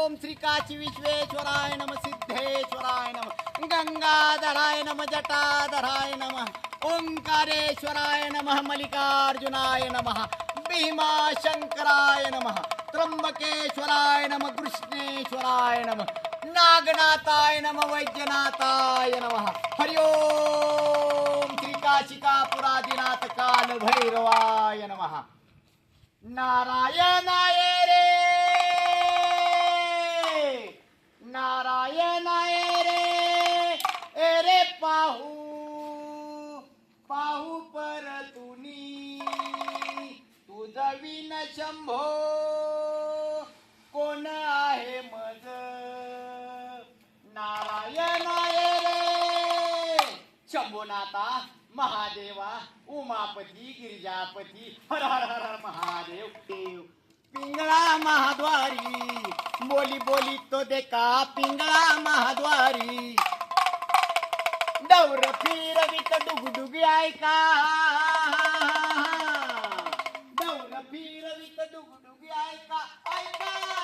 श्री काशी विश्वेश्वराय नम सिद्धेश्वराय नम गंगाधराय नम जटाधराय नम ओंकारेश्वराय नमः मल्लिकार्जुनाय नमः भीमाशंकराय नमः त्र्यंबकेश्वराय नम कृष्णेश्वराय नम नागनाथाय नम वैद्यनाथाय नमः। हरि ओम श्री काशिकापुरादिनाथ काल भैरवाय नमः। नारायणाय शंभो कोण आहे मज? नारायणाय रे. शंभोनाथा महादेवा उमापती गिरिजापती हर हर हर हर महादेव देव. पिंगळा महाद्वारी बोली बोली तो देखा पिंगळा महाद्वारी. डौर फिरवित डुगडुगी ऐका. Balita dugu-dugi ay ka, ay ka!